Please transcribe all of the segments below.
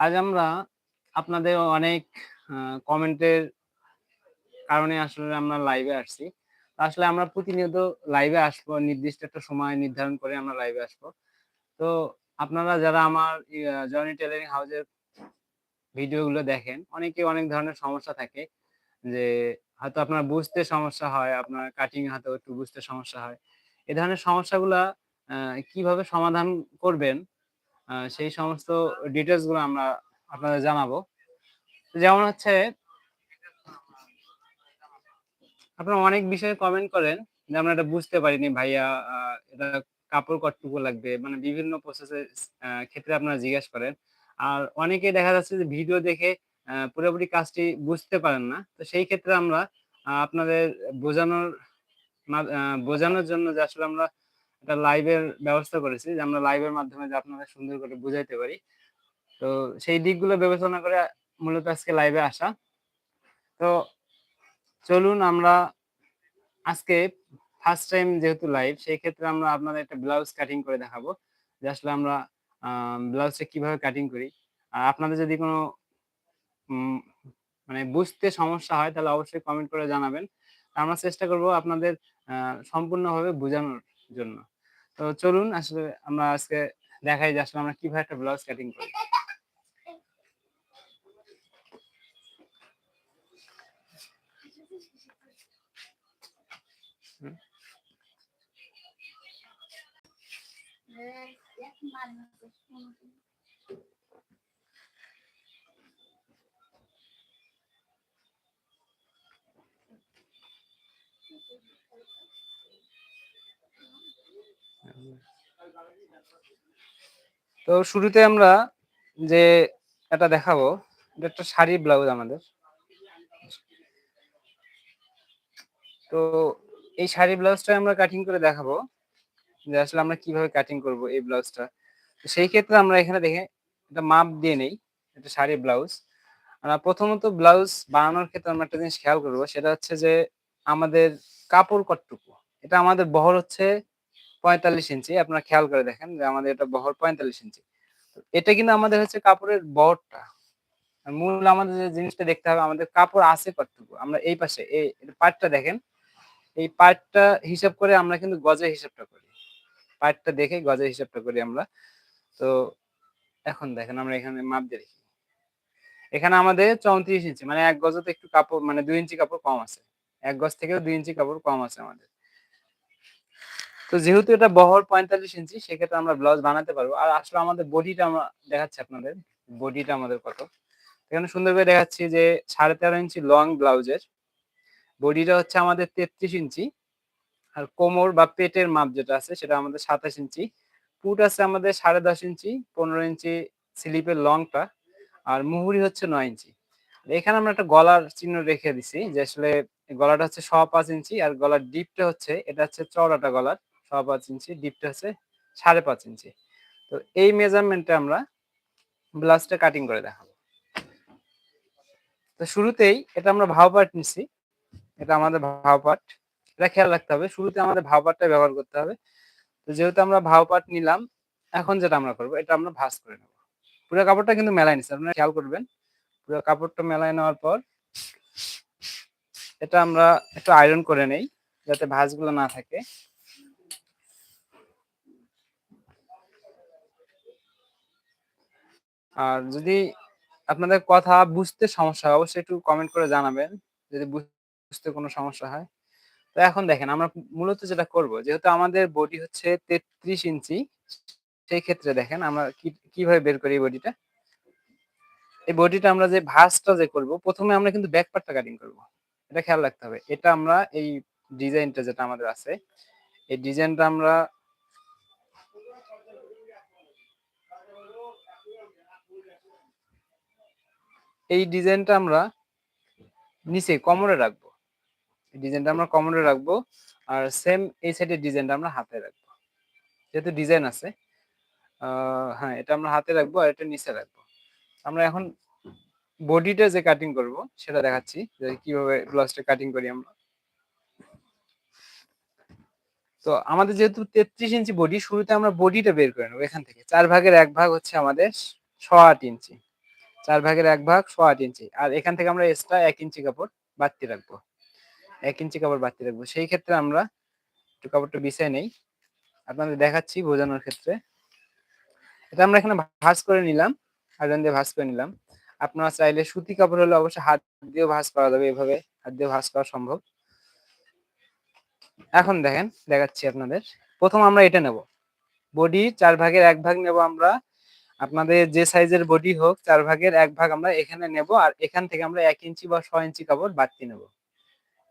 আজ আমরা আপনাদের অনেক কমেন্টের কারণে আসলে আমরা লাইভে আসছি। আসলে আমরা প্রতিনিয়ত লাইভে আসব নির্দিষ্ট একটা সময় নির্ধারণ করে আমরা লাইভে আসব। তো আপনারা যারা আমার জনি টেলারিং হাউসের ভিডিওগুলো দেখেন, অনেকে অনেক ধরনের সমস্যা থাকে। যে হয়তো আপনার বুঝতে সমস্যা হয়, আপনার কাটিং হয়তো একটু বুঝতে সমস্যা হয়। এ ধরনের সমস্যাগুলা কীভাবে সমাধান করবেন সেই সমস্ত ডিটেইলসগুলো আমরা আপনাদের জানাব। যেমন হচ্ছে আপনারা অনেক বিষয়ে কমেন্ট করেন যে, "আমরা এটা বুঝতে পারিনি ভাইয়া এটা কাপড় কতটুকু লাগবে?" মানে বিভিন্ন প্রসেসের ক্ষেত্রে আপনারা জিজ্ঞেস করেন। আর অনেকে দেখা যাচ্ছে যে ভিডিও দেখে পুরোপুরি কাজটি বুঝতে পারেন না। তো সেই ক্ষেত্রে আমরা আপনাদের বোঝানোর বোঝানোর জন্য যে আসলে আমরা একটা লাইভের ব্যবস্থা করেছি যে আমরা লাইভের মাধ্যমে যে আপনাদের সুন্দর করে বুঝাইতে পারি। তো সেই দিকগুলো বিবেচনা করে মূলত আজকে লাইভে আসা। তো চলুন আমরা আজকে ফার্স্ট টাইম যেহেতু লাইভ সেই ক্ষেত্রে আমরা আপনাদের একটা ব্লাউজ কাটিং করে দেখাবো। যে আসলে আমরা ব্লাউজটা কীভাবে কাটিং করি। আর আপনাদের যদি কোনো মানে বুঝতে সমস্যা হয় তাহলে অবশ্যই কমেন্ট করে জানাবেন। আমরা চেষ্টা করব আপনাদের সম্পূর্ণভাবে বোঝানোর জন্য। তো চলুন, আসলে আমরা আজকে দেখাই যে আসলে আমরা কীভাবে একটা ব্লাউজ কাটিং করি। হুম। তো শুরুতে আমরা যে এটা দেখাবো, এটা একটা শাড়ি ব্লাউজ আমাদের। তো এই শাড়ি ব্লাউজটা আমরা কাটিং করে দেখাবো। যে আসলে আমরা কীভাবে কাটিং করব এই ব্লাউজটা। তো সেই ক্ষেত্রে আমরা এখানে দেখে একটা মাপ দিয়ে নেই। এটা শাড়ি ব্লাউজ। আ প্রথমত ব্লাউজ বানানোর ক্ষেত্রে আমরা একটা জিনিস খেয়াল করব সেটা হচ্ছে যে আমাদের কাপড় কতটুকু। এটা আমাদের বহর হচ্ছে ৪৫ ইঞ্চি। আপনারা খেয়াল করে দেখেন যে আমাদের এটা বহর ৪৫ ইঞ্চি। এটা কিন্তু আমাদের হচ্ছে কাপড়ের বহরটা। মূল আমাদের যে জিনিসটা দেখতে হবে, আমাদের কাপড় আছে কতটুকু। আমরা এই পাশে, এই পার্টটা দেখেন। এই পার্টটা হিসাব করে আমরা কিন্তু গজের হিসাবটা করি। পার্টটা দেখে গজের হিসাবটা করি আমরা। তো এখন দেখেন, আমরা এখানে মাপ দিয়ে রাখি। এখানে আমাদের ৩৪ ইঞ্চি মানে এক গজতে একটু কাপড় মানে ২ ইঞ্চি কাপড় কম আছে। এক গজ থেকেও দুই ইঞ্চি কাপড় কম আছে আমাদের। তো যেহেতু এটা বহর ৪৫ ইঞ্চি সেক্ষেত্রে আমরা ব্লাউজ বানাতে পারব। আর আসলে আমাদের বডিটা আমরা দেখাচ্ছি আপনাদের। বডিটা আমাদের কত। এখানে সুন্দর করে দেখাচ্ছি যে ১৩.৫ ইঞ্চি লং ব্লাউজের বডিটা হচ্ছে আমাদের ৩৩ ইঞ্চি। আর কোমর বা পেটের মাপ যেটা আছে সেটা আমাদের ২৭ ইঞ্চি। পুট আছে আমাদের ১০.৫ ইঞ্চি, ১৫ ইঞ্চি স্লিপের লংটা। আর মুহুরি হচ্ছে নয় ইঞ্চি। এখানে আমরা একটা গলার চিহ্ন রেখে দিছি যে আসলে গলাটা হচ্ছে ৫.৫ ইঞ্চি আর গলার ডিপটা হচ্ছে এটা হচ্ছে চওড়াটা গলার ৫.৫ ইঞ্চি, ডিপটা হচ্ছে ৫.৫ ইঞ্চি। তো এই মেজারমেন্টে আমরা ব্লাউজটা কাটিং করে দেখাবো। তো শুরুতেই এটা আমরা ভাও পার্ট নিছি। এটা আমাদের ভাও পার্ট। এটা খেয়াল রাখতে হবে। শুরুতে আমাদের ভাও পার্টটা ব্যবহার করতে হবে। তো যেহেতু আমরা ভাও পার্ট নিলাম, এখন যেটা আমরা করব এটা আমরা ভাঁজ করে নেব। পুরো কাপড়টা কিন্তু মেলায় নিছি। আপনারা খেয়াল করবেন। পুরো কাপড়টা মেলায় নেওয়ার পর এটা আমরা একটু আয়রন করে নেই যাতে ভাঁজগুলো না থাকে। আর যদি আপনাদের কথা বুঝতে সমস্যা হয় অবশ্যই একটু কমেন্ট করে জানাবেন। যদি বুঝতে কোনো সমস্যা হয়। তো এখন দেখেন আমরা মূলত যেটা করব যেহেতু আমাদের বডি হচ্ছে ৩৩ ইঞ্চি সেই ক্ষেত্রে দেখেন আমরা কীভাবে বের করি এই বডিটা। এই বডিটা আমরা যে ভাঁজটা যে করব, প্রথমে আমরা কিন্তু ব্যাক পার্টটা কাটিং করব। এটা খেয়াল রাখতে হবে। এটা আমরা এই ডিজাইনটা যেটা আমাদের আছে, এই ডিজাইনটা আমরা এই ডিজাইনটা আমরা নিচে কোমরে রাখব। ডিজাইনটা আমরা কোমরে রাখব। আর সেম এই সাইডের ডিজাইনটা আমরা হাতে রাখব। যেহেতু ডিজাইন আছে। হ্যাঁ, এটা আমরা হাতে রাখব আর এটা নিচে রাখব। আমরা এখন বডিটা যে কাটিং করব সেটা দেখাচ্ছি যে কীভাবে ব্লাউজটা কাটিং করি আমরা। তো আমাদের যেহেতু ৩৩ ইঞ্চি বডি শুরুতে আমরা বডিটা বের করে নেব এখান থেকে। চার ভাগের এক ভাগ হচ্ছে আমাদের ছ আট ইঞ্চি। চার ভাগের এক ভাগ ছ আট ইঞ্চি। আর এখান থেকে আমরা এক্সট্রা এক ইঞ্চি কাপড় বাড়তি রাখব। এক ইঞ্চি কাপড় বাড়তি রাখব। সেই ক্ষেত্রে আমরা একটু কাপড়টা বিছাই নেই। আপনাদের দেখাচ্ছি বোঝানোর ক্ষেত্রে। এটা আমরা এখানে ভাঁজ করে নিলাম আয়রন দিয়ে ভাঁজ করে নিলাম। আপনারা চাইলে সুতি কাপড় হলে অবশ্যই হাত দিয়েও ভাঁজ করা যাবে এভাবে। হাত দিয়ে ভাঁজ করা সম্ভব। এখন দেখেন, দেখাচ্ছি আপনাদের। প্রথম আমরা এটা নেব। বডি চার ভাগের এক ভাগ নেব আমরা। আপনাদের যে সাইজের বডি হোক, চার ভাগের এক ভাগ আমরা এখানে নেব আর এখান থেকে আমরা এক ইঞ্চি বা ছয় ইঞ্চি কাপড় বাড়তি নেব।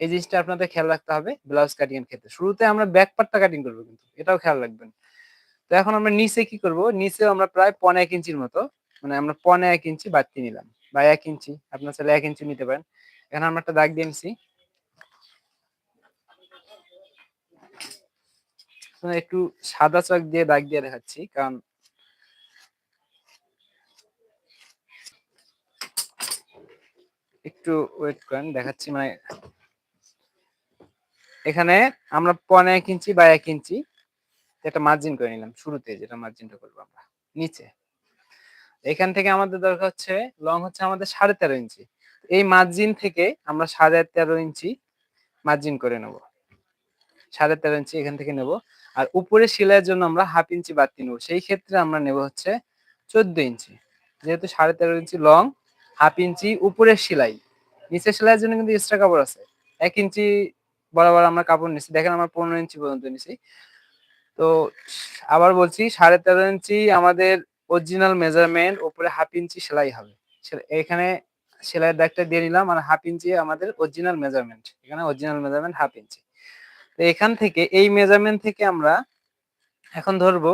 এই জিনিসটা আপনাদের খেয়াল রাখতে হবে ব্লাউজ কাটিং এর ক্ষেত্রে। শুরুতে আমরা ব্যাক পার্টটা কাটিং করব কিন্তু, এটাও খেয়াল রাখবেন। তো এখন আমরা নিচে কি করব? নিচেও আমরা প্রায় পনে এক ইঞ্চির মতো মানে আমরা পনে এক ইঞ্চি বাড়তি নিলাম বা এক ইঞ্চি, আপনার চাইলে এক ইঞ্চি নিতে পারেন। এখানে আমরা একটা দাগ দিয়ে নিছি। একটু সাদা চক দিয়ে দাগ দিয়ে দেখাচ্ছি, কারণ একটু ওয়েট করেন, দেখাচ্ছি মানে এখানে আমরা পনে এক ইঞ্চি বা এক ইঞ্চি একটা মার্জিন করে নিলাম, শুরুতে যেটা মার্জিনটা করব আমরা, নিচে। এখান থেকে আমাদের দরকার হচ্ছে লং হচ্ছে আমাদের সাড়ে তেরো ইঞ্চি। এই মার্জিন থেকে আমরা সাড়ে তেরো ইঞ্চি মার্জিন করে নেব। সাড়ে তেরো ইঞ্চি এখান থেকে নেব। আর উপরে সেলাইয়ের জন্য আমরা হাফ ইঞ্চি বাড়তি নেব। সেই ক্ষেত্রে আমরা নেব হচ্ছে চোদ্দ ইঞ্চি। যেহেতু সাড়ে তেরো ইঞ্চি লং হাফ ইঞ্চি উপরের সেলাই। নিচের সেলাইয়ের জন্য কিন্তু এক্সট্রা কাপড় আছে। এক ইঞ্চি বরাবর আমরা কাপড় নিচ্ছি দেখেন আমরা পনেরো ইঞ্চি পর্যন্ত নিছি। তো আবার বলছি, সাড়ে তেরো ইঞ্চি আমাদের অরিজিনাল মেজারমেন্ট উপরে হাফ ইঞ্চি সেলাই হবে। এখানে সেলাইয়ের দাগটা দিয়ে নিলাম আর হাফ ইঞ্চি আমাদের অরিজিনাল মেজারমেন্ট এখানে অরিজিনাল মেজারমেন্ট হাফ ইঞ্চি। তো এখান থেকে এই মেজারমেন্ট থেকে আমরা এখন ধরবো,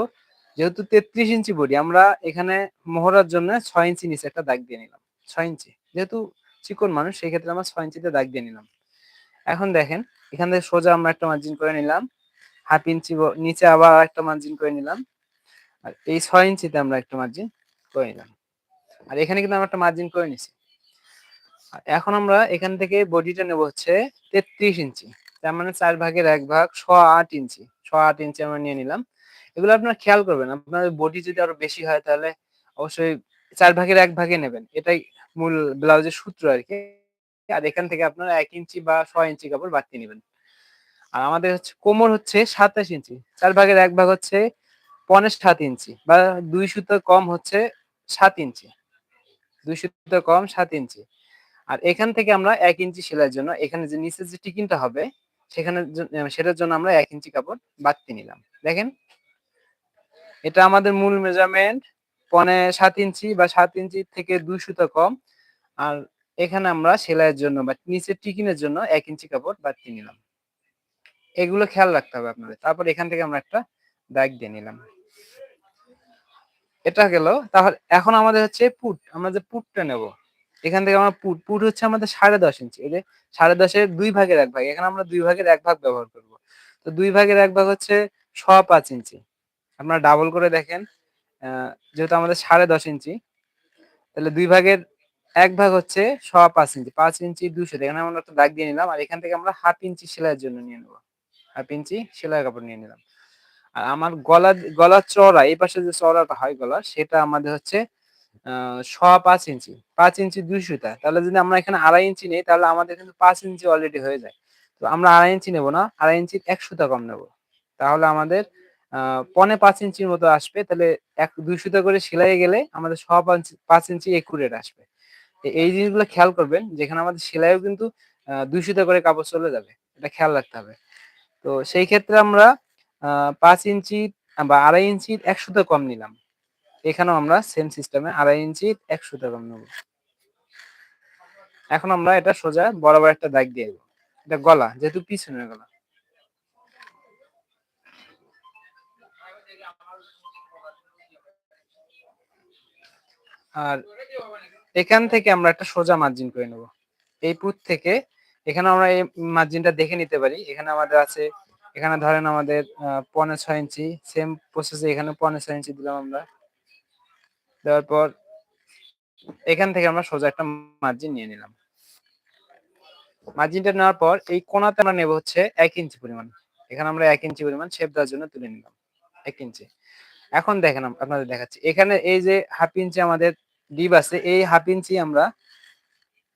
যেহেতু তেত্রিশ ইঞ্চি বডি আমরা এখানে মোহরার জন্য ছয় ইঞ্চি নিচে একটা দাগ দিয়ে নিলাম। ছয় ইঞ্চি। যেহেতু চিকন মানুষ সেই ক্ষেত্রে আমরা ছয় ইঞ্চিতে দাগ দিয়ে নিলাম। এখন দেখেন, এখান থেকে সোজা আমরা একটা মার্জিন করে নিলাম। হাফ ইঞ্চি নিচে আবার একটা মার্জিন করে নিলাম। আর এই ছয় ইঞ্চিতে আমরা একটা মার্জিন করে নিলাম। আর এখানে কিন্তু আমরা একটা মার্জিন করে নিছি। এখন আমরা এখান থেকে বডিটা নেব হচ্ছে তেত্রিশ ইঞ্চি। তার মানে চার ভাগের এক ভাগ ছ আট ইঞ্চি। ছ আট ইঞ্চি আমরা নিয়ে নিলাম। এগুলো আপনারা খেয়াল করবেন আপনার বডি যদি আরও বেশি হয় তাহলে অবশ্যই চার ভাগের এক ভাগে নেবেন। এটাই মূল ব্লাউজের সূত্র আর কি আর এখান থেকে আপনারা এক ইঞ্চি বা ছয় ইঞ্চি কাপড় বাড়তি নেবেন। আর আমাদের হচ্ছে কোমর হচ্ছে সাতাশ ইঞ্চি, চার ভাগের এক ভাগ হচ্ছে পনেরো সাত ইঞ্চি বা দুই সুতো কম হচ্ছে সাত ইঞ্চি। দুই সুতো কম সাত ইঞ্চি। আর এখান থেকে আমরা এক ইঞ্চি সেলাইয়ের জন্য এখানে যে নিচে যে টিকিনটা হবে, সেখানে সেটার জন্য আমরা এক ইঞ্চি কাপড় বাড়তি নিলাম। দেখেন? এটা আমাদের মূল মেজারমেন্ট পনে সাত ইঞ্চি বা সাত ইঞ্চি থেকে দুই সুতো কম। আর এখানে আমরা সেলাইয়ের জন্য বা নিচের টিকিনের জন্য এক ইঞ্চি কাপড় বাড়তি নিলাম। এগুলো খেয়াল রাখতে হবে আপনাদের। তারপর এখান থেকে আমরা একটা দাগ দিয়ে নিলাম। এটা গেল। তাহলে এখন আমাদের হচ্ছে পুট। আমরা যে পুটটা নেব, এখান থেকে আমরা পুট। পুট হচ্ছে আমাদের সাড়ে দশ ইঞ্চি। এই যে সাড়ে দশের দুই ভাগের এক ভাগ। এখানে আমরা দুই ভাগের এক ভাগ ব্যবহার করব। তো দুই ভাগের এক ভাগ হচ্ছে ছ পাঁচ ইঞ্চি। আপনারা ডাবল করে দেখেন। যেহেতু আমাদের সাড়ে দশ ইঞ্চি, তাহলে দুই ভাগের এক ভাগ হচ্ছে ছ পাঁচ ইঞ্চি। পাঁচ ইঞ্চি দুশো, এখানে আমরা একটা দাগ দিয়ে নিলাম, আর এখান থেকে আমরা হাফ ইঞ্চি সেলাইয়ের জন্য নিয়ে নেব। হাফ ইঞ্চি সেলাই কাপড় নিয়ে নিলাম। আর আমার গলা, গলার চড়া এই পাশে যে চড়াটা হয় গলা, সেটা আমাদের হচ্ছে ছ পাঁচ ইঞ্চি। পাঁচ ইঞ্চি দুই সুতা তাহলে যদি আমরা এখানে আড়াই ইঞ্চি নেই, তাহলে আমাদের কিন্তু পাঁচ ইঞ্চি অলরেডি হয়ে যায়। তো আমরা আড়াই ইঞ্চি নেব না, আড়াই ইঞ্চি এক সুতা কম নেব। তাহলে আমাদের পনে পাঁচ ইঞ্চির মতো আসবে, তাহলে এক দুই সুতা করে সেলাই গেলে আমাদের ছ পাঁচ ইঞ্চি একুরেট আসবে। এই জিনিসগুলো খেয়াল করবেন, যেখানে আমাদের সেলাইও কিন্তু দুই সুতা করে কাপড় চলে যাবে, এটা খেয়াল রাখতে হবে। তো সেই ক্ষেত্রে আমরা পাঁচ ইঞ্চি বা আড়াই ইঞ্চির এক সুতো কম নিলাম। এখানেও আমরা সেম সিস্টেমে আড়াই ইঞ্চির এক সুতো কম নেব। এখন আমরা এটা সোজা বরাবর একটা দাগ দিয়ে দেবো। এটা গলা, যেহেতু পিছনের গলা। আর এখান থেকে আমরা একটা সোজা মার্জিন করে নেব। এই পুত থেকে এখানে আমরা এই মার্জিনটা দেখে নিতে পারি। এখানে আমাদের আছে, এখানে ধরেন আমাদের পনেরো ছয় ইঞ্চি। সেম প্রসেসে এখানে পনেরো ছয় ইঞ্চি দিলাম আমরা। দেওয়ার পর এখান থেকে আমরা সোজা একটা মার্জিন নিয়ে নিলাম। মার্জিনটা নেওয়ার পর এই কোনাতে আমরা নেব হচ্ছে এক ইঞ্চি পরিমাণ। এখানে আমরা এক ইঞ্চি পরিমাণ শেপ দেওয়ার জন্য তুলে নিলাম। এক ইঞ্চি। এখন দেখেন আপনাদের দেখাচ্ছি। এখানে এই যে হাফ ইঞ্চি আমাদের ডিপ আছে, এই হাফ ইঞ্চি আমরা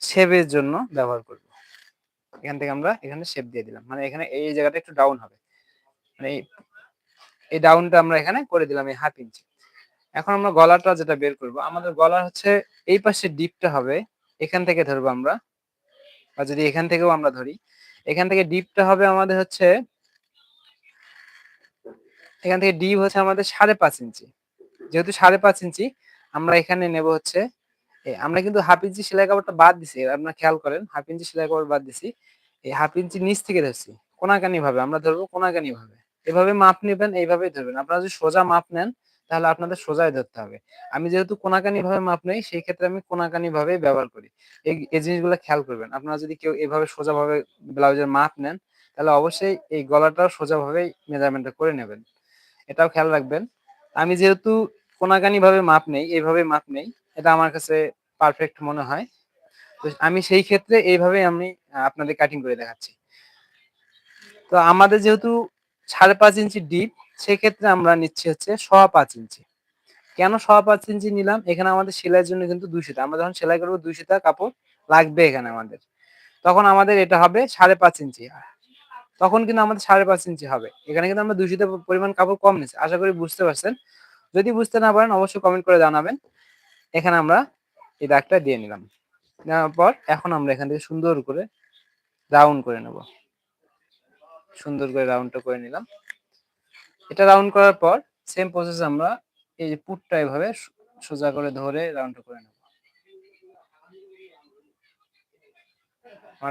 শেপের জন্য ব্যবহার করব। এখান থেকে আমরা এখানে শেপ দিয়ে দিলাম। মানে এখানে এই জায়গাটা একটু ডাউন হবে। মানে এই ডাউনটা আমরা এখানে করে দিলাম এই হাফ ইঞ্চি। এখন আমরা গলাটা যেটা বের করব, আমাদের গলা হচ্ছে এই পাশে ডিপটা হবে, এখান থেকে ধরবো আমরা। বা যদি এখান থেকেও আমরা ধরি, এখান থেকে ডিপটা হবে আমাদের হচ্ছে এখান থেকে ডিপ হচ্ছে আমাদের সাড়ে পাঁচ ইঞ্চি। যেহেতু সাড়ে পাঁচ ইঞ্চি, আমরা এখানে নেব হচ্ছে আমরা কিন্তু হাফ ইঞ্চি সেলাই কাপড়টা বাদ দিছি, আপনার খেয়াল করেন, হাফ ইঞ্চি সেলাই কাপড় বাদ দিছি এই হাফ ইঞ্চি নিচ থেকে ধরছি, কোনাকানি ভাবে, আমরা ধরবো কোনাকানি ভাবে। এভাবে মাপ নেবেন, এইভাবেই ধরবেন। আপনারা যদি সোজা মাপ নেন, তাহলে আপনাদের সোজাই ধরতে হবে। আমি যেহেতু কোনাকানি ভাবে মাপ নেই, সেই ক্ষেত্রে আমি কোনাকানি ভাবে ব্যবহার করি। এই জিনিসগুলো খেয়াল করবেন। আপনারা যদি কেউ এভাবে সোজা ভাবে ব্লাউজের মাপ নেন, তাহলে অবশ্যই এই গলাটাও সোজা ভাবেই মেজারমেন্টটা করে নেবেন। এটাও খেয়াল রাখবেন। আমি যেহেতু কোনাকানি ভাবে মাপ নেই, এইভাবে মাপ নেই, এটা আমার কাছে পারফেক্ট মনে হয়। তো আমি সেই ক্ষেত্রে এইভাবে আমি আপনাদের কাটিং করে দেখাচ্ছি। তো আমাদের যেহেতু সাড়ে পাঁচ ইঞ্চি ডিপ সেক্ষেত্রে আমরা নিচ্ছি হচ্ছে সোয়া পাঁচ ইঞ্চি। কেন সোয়া পাঁচ ইঞ্চি নিলাম? এখানে আমাদের সেলাইয়ের জন্য কিন্তু দুইশোটা আমরা যখন সেলাই করব দুইশোটা কাপড় লাগবে এখানে আমাদের। তখন আমাদের এটা হবে সাড়ে পাঁচ ইঞ্চি। তখন কিন্তু আমাদের সাড়ে পাঁচ ইঞ্চি হবে। এখানে কিন্তু আমরা দূষিত পরিমাণ কাপড় কম নিচ্ছি আশা করি বুঝতে পারছেন। যদি বুঝতে না পারেন, অবশ্যই কমেন্ট করে জানাবেন। এখানে আমরা এই দাগটা দিয়ে নিলাম। নেওয়ার পর এখন আমরা এখান থেকে সুন্দর করে রাউন্ড করে নেব। সুন্দর করে রাউন্ডটা করে নিলাম। এটা রাউন্ড করার পর সেম প্রসেস আমরা এই যে পুটটা এভাবে সোজা করে ধরে রাউন্ডটা করে নেব।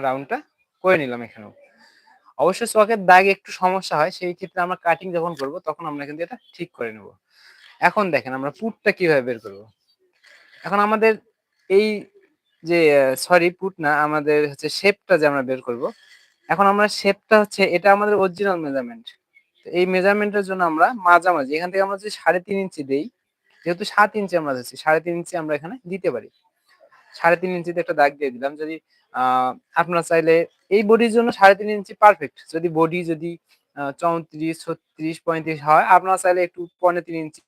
রাউন্ডটা করে নিলাম এখানেও। অবশ্যই চকের দাগ একটু সমস্যা হয়, সেই ক্ষেত্রে আমরা কাটিং যখন করব, তখন আমরা কিন্তু এটা ঠিক করে নেব। এখন দেখেন আমরা পুটটা কীভাবে বের করব? এখন আমাদের এই যে সরি পুট না, আমাদের হচ্ছে শেপটা যে আমরা বের করব, এখন আমরা শেপটা হচ্ছে, এটা আমাদের অরিজিনাল মেজারমেন্ট এই মেজারমেন্টের জন্য আমরা মাঝামাঝি, এখান থেকে আমরা যদি সাড়ে তিন ইঞ্চি দেই, যেহেতু সাত ইঞ্চি আমরা সাড়ে তিন ইঞ্চি আমরা এখানে দিতে পারি। সাড়ে তিন ইঞ্চিতে একটা দাগ দিয়ে দিলাম। যদি আপনারা চাইলে এই বডির জন্য সাড়ে তিন ইঞ্চি পারফেক্ট যদি বডি যদি চৌত্রিশ, ছত্রিশ, পঁয়ত্রিশ হয়, আপনারা চাইলে একটু পনেরো তিন ইঞ্চি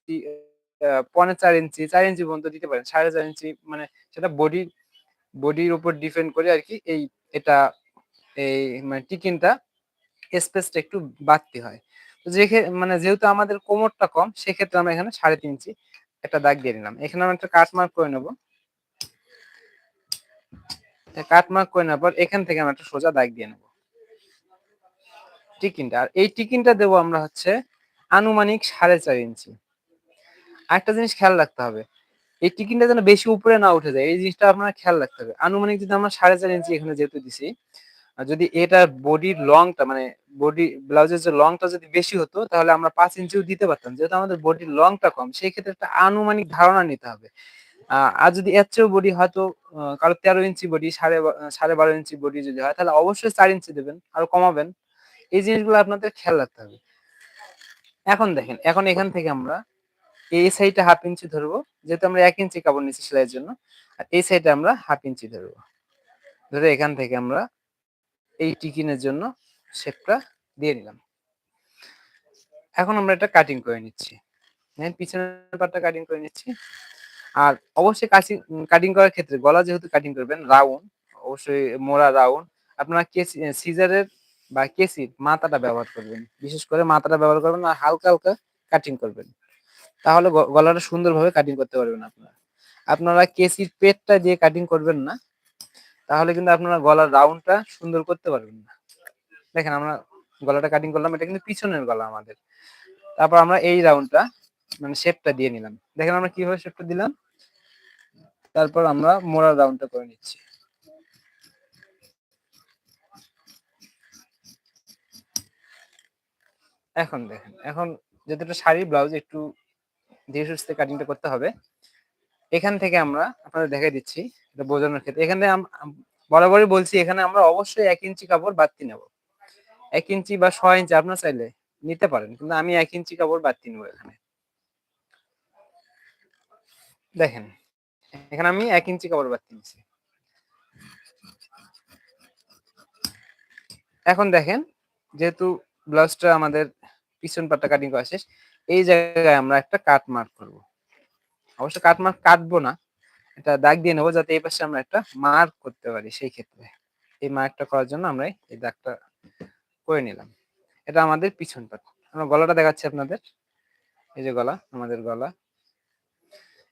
পনে চার ইঞ্চি চার ইঞ্চি পর্যন্ত দিতে পারেন। সাড়ে চার ইঞ্চি মানে সেটা বডি বডির উপর ডিপেন্ড করে আর কি এই, এটা, এই মানে টিকিনটা স্পেসটা একটু বাড়তি হয়। তো যে মানে যেহেতু আমাদের কোমরটা কম, সেক্ষেত্রে আমরা এখানে সাড়ে তিন ইঞ্চি একটা দাগ দিয়ে নিলাম এখানে আমরা একটা কাট মার্ক করে নেব। কাট মার্ক করে নেওয়ার পর এখান থেকে আমরা একটা সোজা দাগ দিয়ে নেব। টিকিনটা, আর এই টিকিনটা দেবো আমরা হচ্ছে আনুমানিক সাড়ে চার ইঞ্চি। আরেকটা জিনিস খেয়াল রাখতে হবে, এই টিকিনটা যেন বেশি উপরে না উঠে যায়, এই জিনিসটা আপনার খেয়াল রাখতে হবে। আনুমানিক যদি আমরা সাড়ে চার ইঞ্চি এখানে যেহেতু দিছি যদি এটা বডির লংটা মানে বডি, ব্লাউজের যে লংটা যদি বেশি হতো, তাহলে আমরা পাঁচ ইঞ্চিও দিতে পারতাম। যেহেতু আমাদের বডির লংটা কম, সেই ক্ষেত্রে একটা আনুমানিক ধারণা নিতে হবে। আর যদি এর চেয়েও বডি হয়তো কারও তেরো ইঞ্চি বডি, সাড়ে সাড়ে বারো ইঞ্চি বডি যদি হয়, তাহলে অবশ্যই চার ইঞ্চি দেবেন আরও কমাবেন। এই জিনিসগুলো আপনাদের খেয়াল রাখতে হবে। এখন দেখেন, এখন এখান থেকে আমরা এই সাইডে হাফ ইঞ্চি ধরবো, যেহেতু আমরা এক ইঞ্চি কাপড় নিচ্ছি সেলাইয়ের জন্য, আর এই সাইডে আমরা হাফ ইঞ্চি ধরবো। ধরে এখান থেকে আমরা এই টিকিনের জন্য শেপটা দিয়ে নিলাম। এখন আমরা এটা কাটিং করে নিচ্ছি। পিছনের পাটটা কাটিং করে নিচ্ছি। আর অবশ্যই কাটিং কাটিং করার ক্ষেত্রে গলা যেহেতু কাটিং করবেন রাউন্ড অবশ্যই মোড়া রাউন্ড আপনারা কেসি সিজারের বা কেসির মাথাটা ব্যবহার করবেন। বিশেষ করে মাথাটা ব্যবহার করবেন আর হালকা হালকা কাটিং করবেন। তাহলে গলাটা সুন্দরভাবে কাটিং করতে পারবেন আপনারা। আপনারা কেসির পেটটা দিয়ে কাটিং করবেন না, তাহলে কিন্তু আপনারা গলার রাউন্ডটা সুন্দর করতে পারবেন না। দেখেন আমরা গলাটা কাটিং করলাম, এটা কিন্তু পিছনের গলা আমাদের। তারপর আমরা এই রাউন্ডটা মানে শেপটা দিয়ে নিলাম। দেখেন আমরা কীভাবে শেপটা দিলাম? তারপর আমরা মোড়ার রাউন্ডটা করে নিচ্ছি। এখন দেখেন, এখন যেহেতু শাড়ি, ব্লাউজ একটু ধীরে সুস্থে কাটিংটা করতে হবে। এখান থেকে আমরা আপনাদের দেখাই দিচ্ছি এটা বোঝানোর ক্ষেত্রে। এখানে বরাবরই বলছি, এখানে আমরা অবশ্যই এক ইঞ্চি কাপড় বাড়তি নেব। এক ইঞ্চি বা ছয় ইঞ্চি আপনার চাইলে নিতে পারেন, কিন্তু আমি এক ইঞ্চি কাপড় বাড়তি নেব এখানে। দেখেন এখানে আমি এক ইঞ্চি কাপড় বাড়তি নিচ্ছি এখন দেখেন, যেহেতু ব্লাউজটা আমাদের পিছন পাটটা কাটিং করা শেষ, এই জায়গায় আমরা একটা কাট মার্ক করব। অবশ্য কাট মার্ক কাটবো না, এটা দাগ দিয়ে নেব যাতে এই পাশে আমরা একটা মার্ক করতে পারি সেই ক্ষেত্রে। এই মার্কটা করার জন্য আমরা এই দাগটা করে নিলাম। এটা আমাদের পিছন পাট। আমরা গলাটা দেখাচ্ছি আপনাদের। এই যে গলা, আমাদের গলা।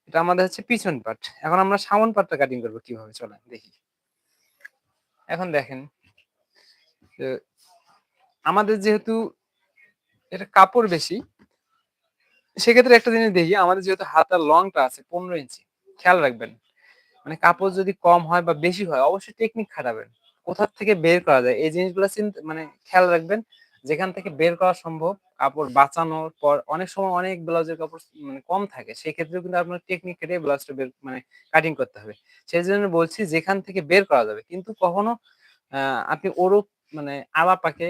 এটা আমাদের হচ্ছে পিছন পাট। এখন আমরা সামন পাটটা কাটিং করব কীভাবে? চলেন, দেখি। এখন দেখেন আমাদের যেহেতু এটা কাপড় বেশি, সেক্ষেত্রে একটা জিনিস দেখি, আমাদের যেহেতু হাতার লংটা আছে পনেরো ইঞ্চি, খেয়াল রাখবেন। মানে কাপড় যদি কম হয় বা বেশি হয়, অবশ্যই টেকনিক খাটাবেন। কোথা থেকে বের করা যায়, এই জিনিসগুলো মানে খেয়াল রাখবেন, যেখান থেকে বের করা সম্ভব কাপড় বাঁচানোর পর অনেক সময় অনেক ব্লাউজের কাপড় মানে কম থাকে। সেই ক্ষেত্রেও কিন্তু আপনার টেকনিক কেটে ব্লাউজটা বের মানে কাটিং করতে হবে। সেই জন্য বলছি যেখান থেকে বের করা যাবে। কিন্তু কখনো আপনি ওরূপ মানে আলা পাকে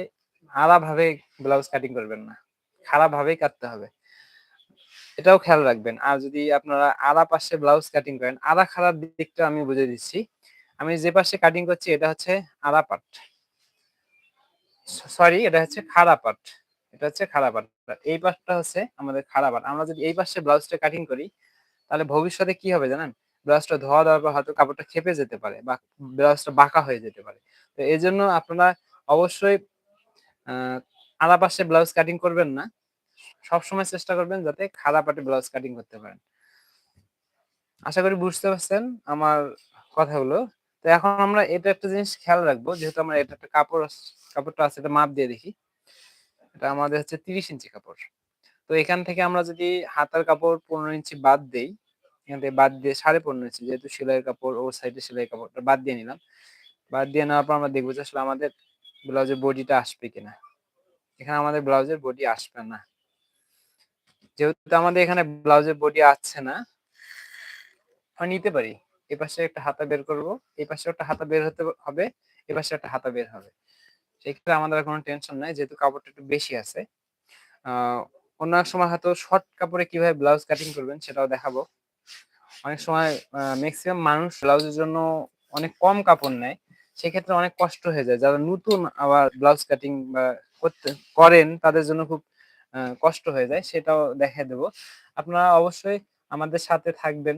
আলা ভাবে ব্লাউজ কাটিং করবেন না। খারাপ ভাবেই কাটতে হবে। এটাও খেয়াল রাখবেন। আর যদি আপনারা আড়া পাশে ব্লাউজ কাটিং করেন আড়া খারাপ দিকটা আমি বুঝে দিচ্ছি। আমি যে পাশে কাটিং করছি, এটা হচ্ছে আড়া পাট। সরি এটা হচ্ছে খাড়া পাট। এটা হচ্ছে খারাপ পাট আর এই পাটটা হচ্ছে আমাদের খারাপ পাট আমরা যদি এই পাশে ব্লাউজটা কাটিং করি, তাহলে ভবিষ্যতে কি হবে জানেন? ব্লাউজটা ধোয়া দেওয়ার পর হয়তো কাপড়টা খেপে যেতে পারে বা ব্লাউজটা বাঁকা হয়ে যেতে পারে। তো এই জন্য আপনারা অবশ্যই আড়া পাশে ব্লাউজ কাটিং করবেন না। সবসময় চেষ্টা করবেন যাতে খাড়া পাটে ব্লাউজ কাটিং করতে পারেন। আশা করি বুঝতে পারছেন আমার কথাগুলো। তো এখন আমরা এটা একটা জিনিস খেয়াল রাখব, যেহেতু আমরা এটা একটা কাপড়, কাপড়টা আছে এটা মাপ দিয়ে দেখি। এটা আমাদের হচ্ছে তিরিশ ইঞ্চি কাপড়। তো এখান থেকে আমরা যদি হাতার কাপড় পনেরো ইঞ্চি বাদ দেই, এখান থেকে বাদ দিয়ে সাড়ে পনেরো ইঞ্চি, যেহেতু সেলাইয়ের কাপড় ও সাইডে সেলাই কাপড়টা বাদ দিয়ে নিলাম। বাদ দিয়ে নেওয়ার পর আমরা দেখব যে আসলে আমাদের ব্লাউজের বডিটা আসবে কিনা। এখানে আমাদের ব্লাউজের বডি আসবে না। যেহেতু আমাদের এখানে ব্লাউজের বডি আসছে না আমি নিতে পারি। এই পাশে একটা হাতা বের করব এই পাশে একটা হাতা বের হতে হবে এই পাশে একটা হাতা বের হবে। সেক্ষেত্রে আমাদের কোনো টেনশন নাই, যেহেতু কাপড়টা একটু বেশি আছে। অন্য এক সময় হয়তো শর্ট কাপড়ে কীভাবে ব্লাউজ কাটিং করবেন সেটাও দেখাবো। অনেক সময় ম্যাক্সিমাম মানুষ ব্লাউজের জন্য অনেক কম কাপড় নেয়, সেক্ষেত্রে অনেক কষ্ট হয়ে যায়। যারা নতুন আবার ব্লাউজ কাটিং বা করতে, করেন, তাদের জন্য খুব কষ্ট হয়ে যায়, সেটাও দেখাই দেবো। আপনারা অবশ্যই আমাদের সাথে থাকবেন।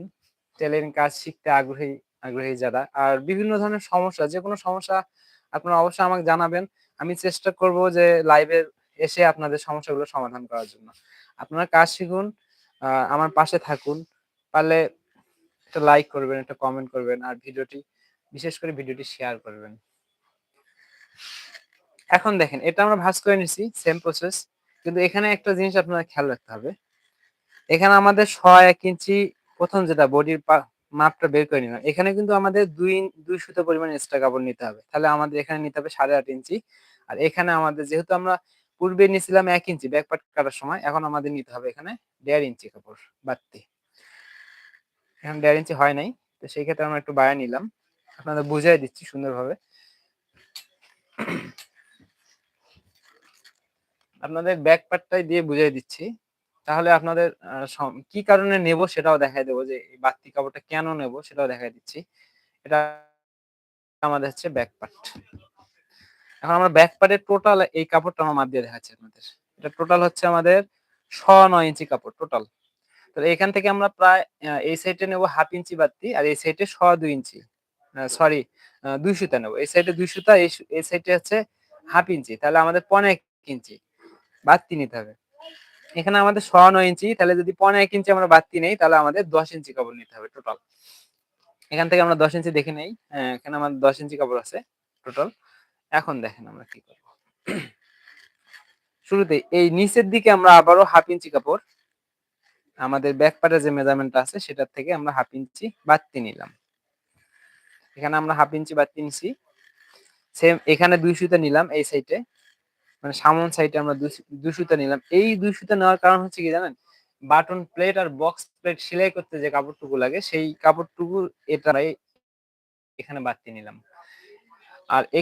টেলারিং কাজ শিখতে আগ্রহী আগ্রহী যারা। আর বিভিন্ন ধরনের সমস্যা যে কোনো সমস্যা আপনারা অবশ্যই আমাকে জানাবেন। আমি চেষ্টা করব যে লাইভে এসে আপনাদের সমস্যাগুলো সমাধান করার জন্য। আপনারা কাজ শিখুন আমার পাশে থাকুন। পারলে একটা লাইক করবেন, একটা কমেন্ট করবেন আর ভিডিওটি, বিশেষ করে ভিডিওটি শেয়ার করবেন। এখন দেখেন, এটা আমরা ভাঁজ করে নিছি সেম প্রসেস কিন্তু এখানে একটা জিনিস আপনারা খেয়াল রাখতে হবে। এখানে আমাদের ছ এক ইঞ্চি প্রথম যেটা বডির মাপটা বের করে নিলাম। এখানে কিন্তু আমাদের দুই দুই সুতো পরিমাণ এক্সট্রা কাপড় নিতে হবে। তাহলে আমাদের এখানে নিতে হবে সাড়ে আট ইঞ্চি। আর এখানে আমাদের যেহেতু আমরা পূর্বে নিয়েছিলাম এক ইঞ্চি ব্যাক পার্ট কাটার সময়, এখন আমাদের নিতে হবে এখানে দেড় ইঞ্চি কাপড় বাড়তি। এখন দেড় ইঞ্চি হয় নাই, তো সেই ক্ষেত্রে আমরা একটু বাড়া নিলাম। আপনাদের বুঝাই দিচ্ছি সুন্দরভাবে। আপনাদের ব্যাক পার্টটাই দিয়ে বুঝাই দিচ্ছি। তাহলে আপনাদের কি কারণে নেব সেটাও দেখাই দেবো যে এই বাড়তি কাপড়টা কেন নেব সেটাও দেখাই দিচ্ছি। এটা আমাদের হচ্ছে ব্যাক পার্ট এখন আমরা ব্যাক পার্টের টোটাল এই কাপড়টা আমার মাপ দিয়ে দেখাচ্ছি আপনাদের। এটা টোটাল হচ্ছে আমাদের ছ নয় ইঞ্চি কাপড় টোটাল তো এখান থেকে আমরা প্রায় এই সাইডে নেব হাফ ইঞ্চি বাড়তি আর এই সাইডে ছ দুই ইঞ্চি। সরি দুই সুতা নেব। এই সাইডে দুই সুতা, এই সাইডে হচ্ছে হাফ ইঞ্চি। তাহলে আমাদের পনেরো এক ইঞ্চি বাড়তি নিতে হবে। এখানে আমাদের ছ নয় ইঞ্চি তাহলে যদি পনেরো এক ইঞ্চি আমরা বাড়তি নেই তাহলে আমাদের দশ ইঞ্চি কাপড় নিতে হবে টোটাল এখান থেকে আমরা দশ ইঞ্চি দেখে নেই। হ্যাঁ, এখানে আমাদের দশ ইঞ্চি কাপড় আছে টোটাল এখন দেখেন আমরা কি করব। শুরুতে এই নিচের দিকে আমরা আবারও হাফ ইঞ্চি কাপড় আমাদের ব্যাক পার্টের যে মেজারমেন্টটা আছে সেটার থেকে আমরা হাফ ইঞ্চি বাড়তি নিলাম। এখানে আমরা হাফ ইঞ্চি বাড়তি নিছি। সেম এখানে দুই সুতা নিলাম এই সাইডে মানে সামন সাইডে আমরা দুই সুতা নিলাম। এই দুই সুতা নেওয়ার কারণ হচ্ছে কি জানেন? বাটন প্লেট আর বক্স প্লেট সেলাই করতে যে কাপড়টুকু লাগে, সেই কাপড়টুকু এটা এখানে বাড়তি নিলাম। আর